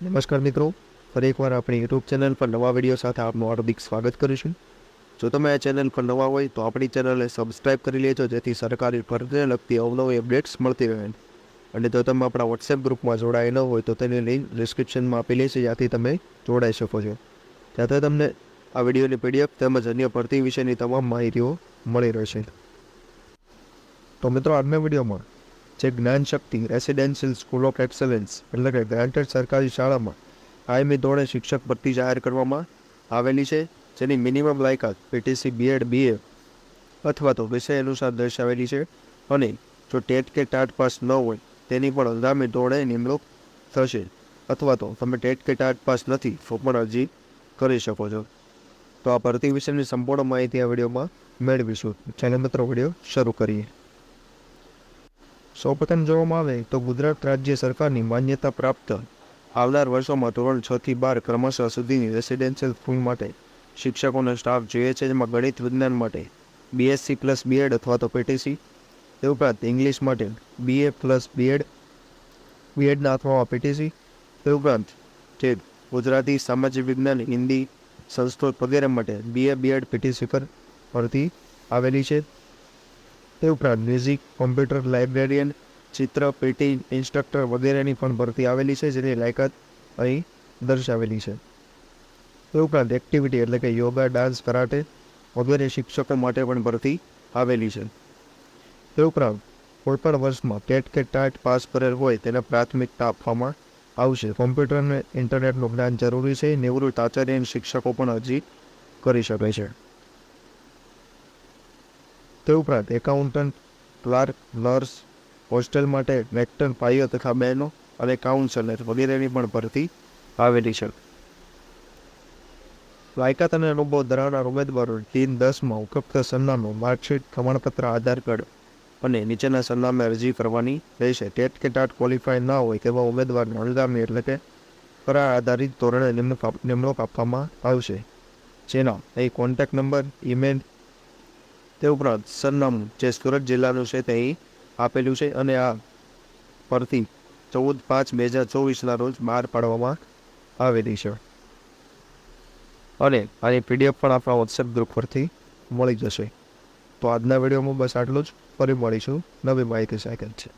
નમસ્કાર મિત્રો, ફરી એકવાર આપણી યુટ્યુબ ચેનલ પર નવા વીડિયો સાથે આપનું હાર્દિક સ્વાગત કરીશું જો તમે આ ચેનલ પર નવા હોય તો આપણી ચેનલને સબસ્ક્રાઈબ કરી લેજો, જેથી સરકારી ભરતીને લગતી અવનવી અપડેટ્સ મળતી રહે. અને જો તમે આપણા વોટ્સએપ ગ્રુપમાં જોડાયેલ ન હોય તો તેની લિંક ડિસ્ક્રિપ્શનમાં આપેલી છે જ્યાંથી તમે જોડાઈ શકો છો. ત્યાંથી તમને આ વિડીયોની પીડીએફ તેમજ અન્ય ભરતી વિશેની તમામ માહિતીઓ મળી રહેશે. તો મિત્રો, આજના વિડીયોમાં જે Gyan Shakti residential school of excellence એટલે કે ગ્રાન્ટેડ સરકારી શાળામાં. કાયમી ધોરણે શિક્ષક ભરતી જાહેર કરવામાં આવેલી છે, જેની મિનિમમ લાયકાત પીટીસી બીએડ બીએ અથવા તો વિષય અનુસાર દર્શાવેલી છે. અને જો ટેટ કે ટાટ પાસ ન હોય, તેની પણ હંગામી ધોરણે નિમણૂક થશે. અથવા તો તમે ટેટ કે ટાટ પાસ નથી, તો પણ અરજી કરી શકો છો. તો આ ભરતી વિશેની સંપૂર્ણ માહિતી આ વિડીયોમાં મેળવીશું. ચેનલ મિત્રો, વીડિયો શરૂ કરીએ. સૌપ્રથમ જોવામાં આવે તો ગુજરાત રાજ્ય સરકારની માન્યતા પ્રાપ્ત. આવનાર વર્ષોમાં ધોરણ છ થી બાર ક્રમશઃ સુધીની રેસિડેન્શિયલ સ્કૂલ માટે શિક્ષકોનો સ્ટાફ જોઈએ છે જેમાં ગણિત વિજ્ઞાન માટે બીએસસી પ્લસ બીએડ અથવા તો પીટીસી તે ઉપરાંત ઇંગ્લિશ માટે બીએ પ્લસ બીએડ બીએડના અથવા પીટીસી તે ઉપરાંત જે ગુજરાતી સામાજિક વિજ્ઞાન, હિન્દી સંસ્કૃત વગેરે માટે બીએ બીએડ પીટીસી પર ભરતી આવેલી છે. તે ઉપરાંત મ્યુઝિક કોમ્પ્યુટર લાઇબ્રેરિયન, ચિત્ર પેટી ઇન્સ્ટ્રક્ટર વગેરેની પણ ભરતી આવેલી છે, જેની લાયકાત અહીં દર્શાવેલી છે. તે ઉપરાંત એક્ટિવિટી એટલે કે યોગા ડાન્સ કરાટે વગેરે શિક્ષકો માટે પણ ભરતી આવેલી છે. તે ઉપરાંત કોઈપણ વર્ષમાં ટેટ કે ટાટ પાસ કરેલ હોય તેને પ્રાથમિકતા આપવામાં આવશે. કોમ્પ્યુટર અને ઇન્ટરનેટનું જ્ઞાન જરૂરી છે. નિવૃત્ત આચાર્ય શિક્ષકો પણ અરજી કરી શકે છે. તે ઉપરાંત એકાઉન્ટન્ટ ક્લાર્ક નર્સ હોસ્ટેલ માટે વેક્ટર ભાઈઓ તથા બહેનો અને કાઉન્સલર વગેરેની પણ ભરતી આવેલી છે. લાયકાત અને અનુભવ ધરાવનાર ઉમેદવારો તીન દસમાં ઉપલબ્ધ સરનામું, માર્કશીટ, પ્રમાણપત્ર, આધાર કાર્ડ અને નીચેના સરનામે અરજી કરવાની રહેશે. ટેટ કે ટાટ ક્વોલિફાય ના હોય તેવા ઉમેદવારને હંગામી એટલે કે કરાર આધારિત ધોરણે નિમણૂક નિમણૂક આપવામાં આવશે. જેના એ કોન્ટેક્ટ નંબર ઈમેલ તે ઉપરાંત સરનામું જે સુરત જિલ્લાનું છે તે આપેલું છે અને આ પરથી ચૌદ પાંચ બે હજાર ચોવીસના રોજ બહાર પાડવામાં આવેલી છે. અને આની પીડીએફ પણ આપણા વોટ્સએપ ગ્રુપ પરથી મળી જશે. તો આજના વિડીયોમાં બસ આટલું જ. ફરી મળીશું. નવી માહિતી સાયકલ છે